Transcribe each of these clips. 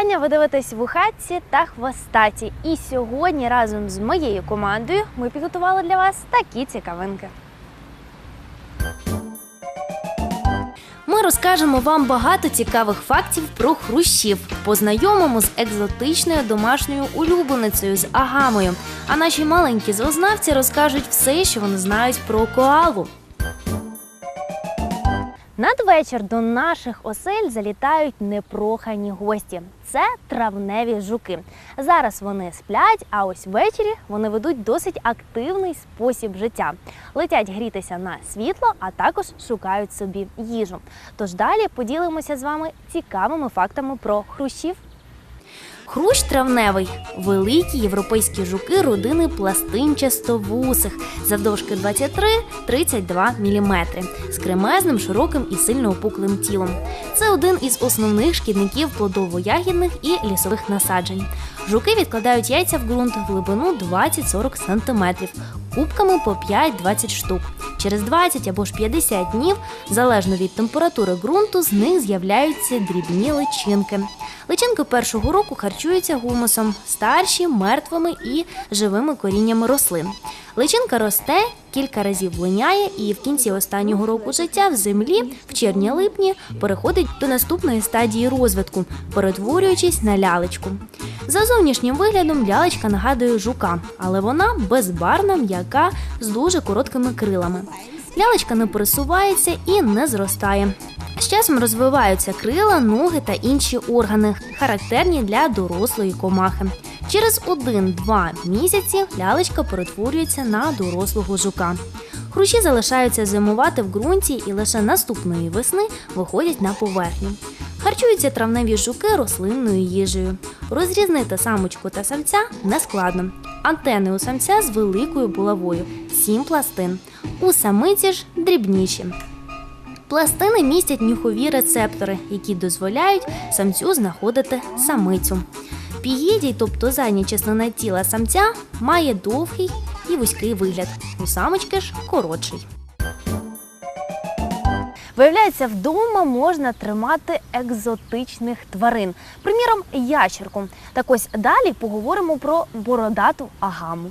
вітання! Ви дивитесь вухатці та хвостаті. І сьогодні разом з моєю командою ми підготували для вас такі цікавинки. Ми розкажемо вам багато цікавих фактів про хрущів. Познайомимо з екзотичною домашньою улюбленицею з агамою. А наші маленькі зоознавці розкажуть все, що вони знають про коалу. Надвечір до наших осель залітають непрохані гості. Це травневі жуки. Зараз вони сплять, а ось ввечері вони ведуть досить активний спосіб життя. Летять грітися на світло, а також шукають собі їжу. Тож далі поділимося з вами цікавими фактами про хрущів. Хрущ травневий великі європейські жуки родини пластинчастовусих завдовжки 23-32 мм з кремезним, широким і сильно опуклим тілом. Це один із основних шкідників плодово-ягідних і лісових насаджень. Жуки відкладають яйця в ґрунт глибину 20-40 см, кубками по 5-20 штук. Через 20 або ж 50 днів, залежно від температури ґрунту, з них з'являються дрібні личинки. Личинки першого року харчуються гумусом, старші мертвими і живими коріннями рослин. Личинка росте, кілька разів линяє і в кінці останнього року життя в землі в червні-липні переходить до наступної стадії розвитку, перетворюючись на лялечку. За зовнішнім виглядом лялечка нагадує жука, але вона безбарна, м'яка з дуже короткими крилами. Лялечка не пересувається і не зростає. З часом розвиваються крила, ноги та інші органи, характерні для дорослої комахи. Через 1-2 місяці лялечка перетворюється на дорослого жука. Хрущі залишаються зимувати в ґрунті і лише наступної весни виходять на поверхню. Харчуються травневі жуки рослинною їжею. Розрізнити самочку та самця нескладно. Антени у самця з великою булавою, 7 пластин. У самиці ж дрібніші. Пластини містять нюхові рецептори, які дозволяють самцю знаходити самицю. Пієдій, тобто задня частина тіла самця, має довгий і вузький вигляд. У самочки ж коротший. Виявляється, вдома можна тримати екзотичних тварин, приміром, ящерку. Так ось далі поговоримо про бородату агаму.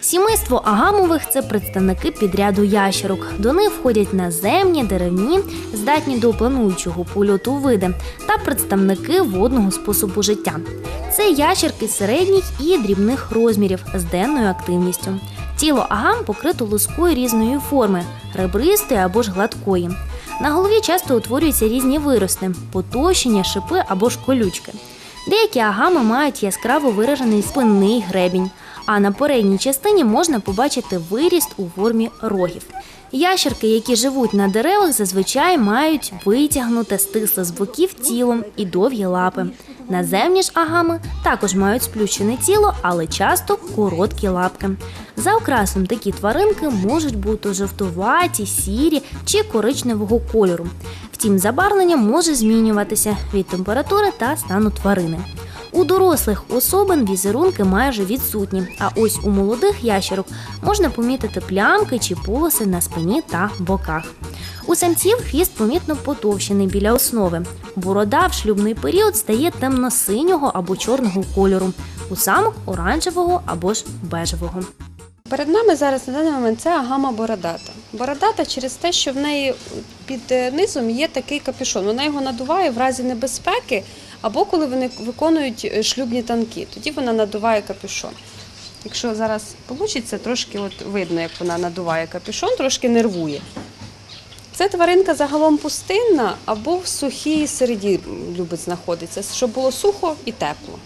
Сімейство агамових це представники підряду ящерок. До них входять наземні, деревні, здатні до плануючого польоту види та представники водного способу життя. Це ящерки середніх і дрібних розмірів з денною активністю. Тіло агам покрито лускою різної форми, ребристої або ж гладкої. На голові часто утворюються різні вирости, потощення, шипи або ж колючки. Деякі агами мають яскраво виражений спинний гребінь, а на передній частині можна побачити виріст у формі рогів. Ящерки, які живуть на деревах, зазвичай мають витягнуте стисле з боків тілом і довгі лапи. Наземні ж агами також мають сплющене тіло, але часто короткі лапки. За окрасом такі тваринки можуть бути жовтуваті, сірі чи коричневого кольору. Втім, забарвлення може змінюватися від температури та стану тварини. У дорослих особин візерунки майже відсутні, а ось у молодих ящерок можна помітити плямки чи полоси на спині та боках. У самців хвіст помітно потовщений біля основи. Борода в шлюбний період стає темно-синього або чорного кольору, у самок оранжевого або ж бежевого. Перед нами зараз на даний момент це агама бородата. Бородата через те, що в неї під е, низом є такий капюшон. Вона його надуває в разі небезпеки або коли вони виконують е, шлюбні танки. Тоді вона надуває капюшон. Якщо зараз вийде, трошки от видно, як вона надуває капюшон, трошки нервує. Це тваринка загалом пустинна або в сухій середі любить знаходитися, щоб було сухо і тепло.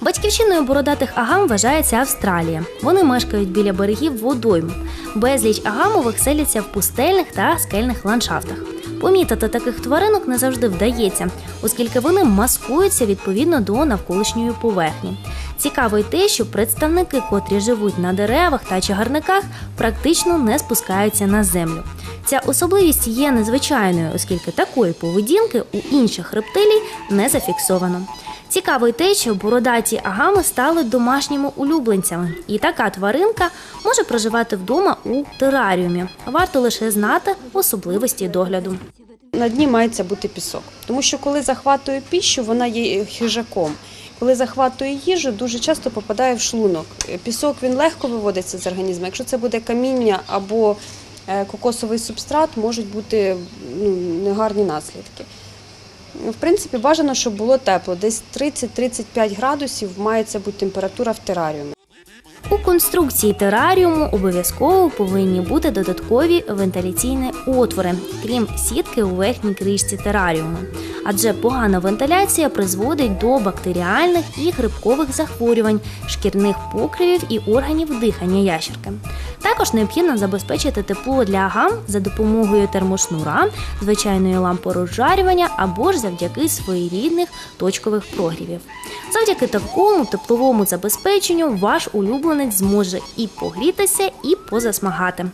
Батьківщиною бородатих агам вважається Австралія. Вони мешкають біля берегів водойм. Безліч агамових селяться в пустельних та скельних ландшафтах. Помітити таких тваринок не завжди вдається, оскільки вони маскуються відповідно до навколишньої поверхні. Цікаво й те, що представники, котрі живуть на деревах та чагарниках, практично не спускаються на землю. Ця особливість є незвичайною, оскільки такої поведінки у інших рептилій не зафіксовано. Цікаво й те, що бородаті агами стали домашніми улюбленцями, і така тваринка може проживати вдома у тераріумі. Варто лише знати особливості догляду. На дні мається бути пісок, тому що коли захватує піщу, вона є хижаком. Коли захватує їжу, дуже часто попадає в шлунок. Пісок він легко виводиться з організму. Якщо це буде каміння або кокосовий субстрат, можуть бути ну, негарні наслідки. В принципі, бажано, щоб було тепло. Десь 30-35 градусів має це бути температура в тераріумі. У конструкції тераріуму обов'язково повинні бути додаткові вентиляційні отвори, крім сітки у верхній кришці тераріуму. Адже погана вентиляція призводить до бактеріальних і грибкових захворювань, шкірних покривів і органів дихання ящерки. Також необхідно забезпечити тепло для гам за допомогою термошнура, звичайної лампи розжарювання або ж завдяки своєрідних точкових прогрівів. Завдяки такому тепловому забезпеченню ваш улюбленець зможе і погрітися, і позасмагати.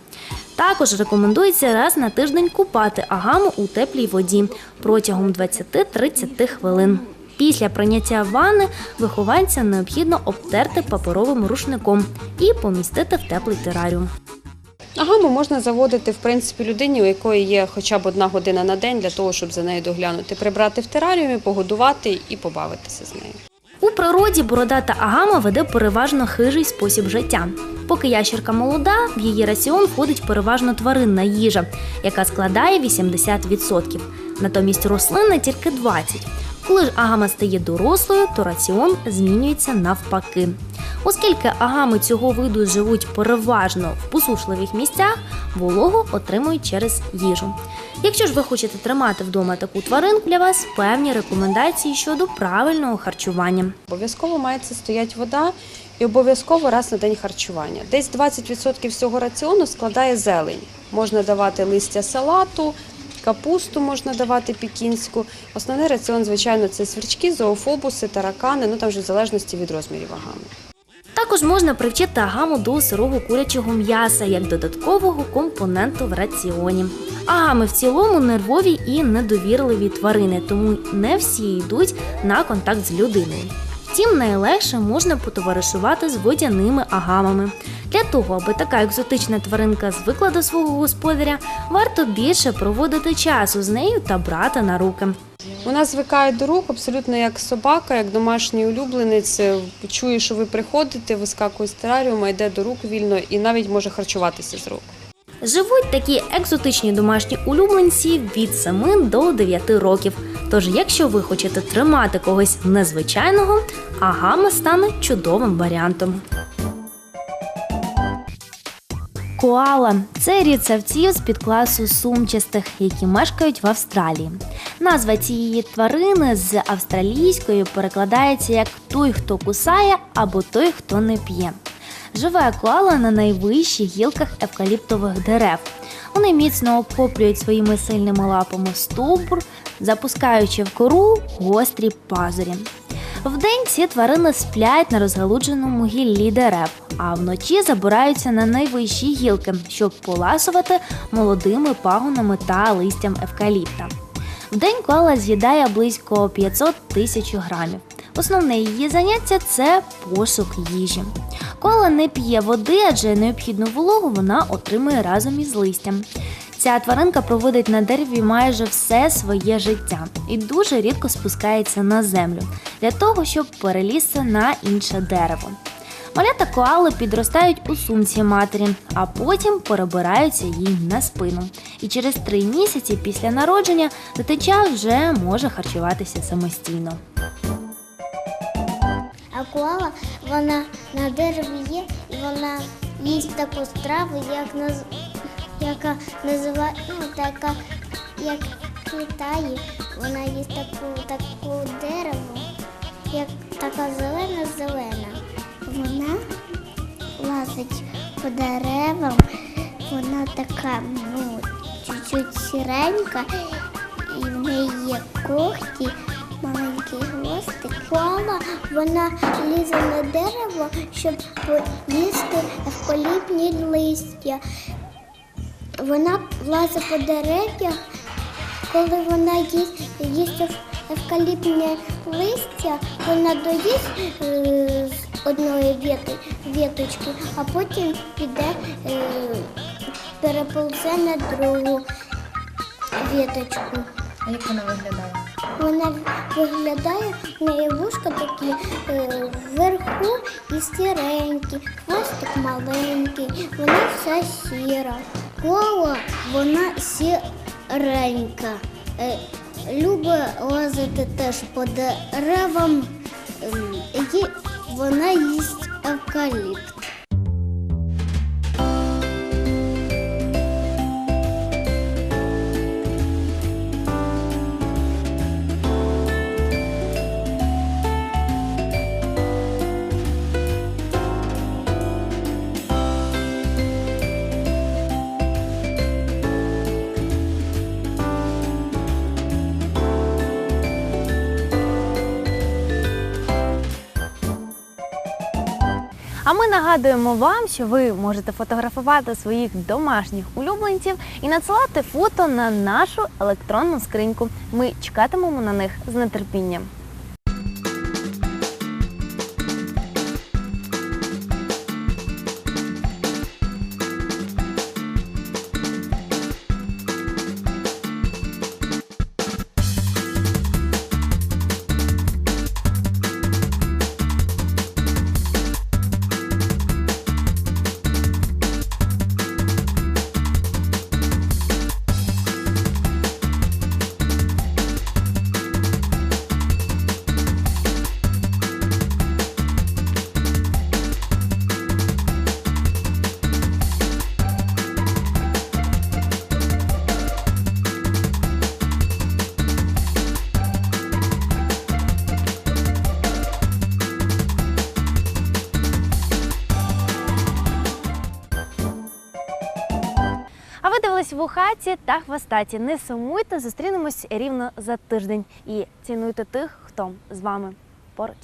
Також рекомендується раз на тиждень купати агаму у теплій воді протягом 20-30 хвилин. Після прийняття ванни вихованця необхідно обтерти паперовим рушником і помістити в теплий тераріум. Агаму можна заводити в принципі людині, у якої є хоча б одна година на день для того, щоб за нею доглянути, прибрати в тераріумі, погодувати і побавитися з нею. У природі бородата агама веде переважно хижий спосіб життя. Поки ящерка молода, в її раціон входить переважно тваринна їжа, яка складає 80%. Натомість рослинна тільки 20%. Коли ж агама стає дорослою, то раціон змінюється навпаки. Оскільки агами цього виду живуть переважно в посушливих місцях, вологу отримують через їжу. Якщо ж ви хочете тримати вдома таку тваринку для вас, певні рекомендації щодо правильного харчування. Обов'язково має це стояти вода і обов'язково раз на день харчування. Десь 20% всього раціону складає зелень. Можна давати листя салату, капусту можна давати пікінську. Основний раціон, звичайно, це свірчки, зоофобуси, таракани, ну там вже в залежності від розмірів агами. Також можна привчити агаму до сирого курячого м'яса як додаткового компоненту в раціоні. Агами в цілому нервові і недовірливі тварини, тому не всі йдуть на контакт з людиною. Втім, найлегше можна потоваришувати з водяними агамами. Для того, аби така екзотична тваринка звикла до свого господаря, варто більше проводити часу з нею та брати на руки. Вона звикає до рук абсолютно як собака, як домашній улюбленець. Чує, що ви приходите, вискакує з тераріума, йде до рук вільно і навіть може харчуватися з рук. Живуть такі екзотичні домашні улюбленці від 7 до 9 років. Тож, якщо ви хочете тримати когось незвичайного, агама стане чудовим варіантом. Коала це рід савців з підкласу сумчастих, які мешкають в Австралії. Назва цієї тварини з австралійської перекладається як той, хто кусає, або той, хто не п'є. Живе коала на найвищих гілках евкаліптових дерев. Вони міцно обхоплюють своїми сильними лапами стовбур, запускаючи в кору гострі пазурі. Вдень ці тварини сплять на розгалудженому гіллі дерев, а вночі забираються на найвищі гілки, щоб поласувати молодими пагонами та листям евкаліпта. Вдень коала з'їдає близько 500 тисяч грамів. Основне її заняття це пошук їжі. Коала не п'є води, адже необхідну вологу вона отримує разом із листям. Ця тваринка проводить на дереві майже все своє життя і дуже рідко спускається на землю для того, щоб перелізти на інше дерево. Малята коали підростають у сумці матері, а потім перебираються їй на спину. І через три місяці після народження дитинча вже може харчуватися самостійно. А коала, вона на дереві є, і вона їсть таку страву, як наз... яка називає, ну, така, як в Китаї, вона їсть таку, таку дерево, як така зелена-зелена. Вона лазить по деревам, вона така, ну, чуть-чуть сіренька, і в неї є когті, маленький хвостик. Коала, вона лізе на дерево, щоб поїсти евкаліпні листя. Вона лазить по дерев'ях, коли вона їсть, їсть ев- евкаліпне листя, вона доїсть е, одної віточки, а потім піде, е, переползе на другу віточку. А як вона виглядає? Вона виглядає, неї вушка такі е, вверху і сіренькі, хвостик маленький, вона вся сіра. Кола вона сіренька. Е, любить лазити теж по деревам. І вона їсть евкаліпт. А ми нагадуємо вам, що ви можете фотографувати своїх домашніх улюбленців і надсилати фото на нашу електронну скриньку. Ми чекатимемо на них з нетерпінням. Вухаті та хвостаті. Не сумуйте, зустрінемось рівно за тиждень і цінуйте тих, хто з вами поруч.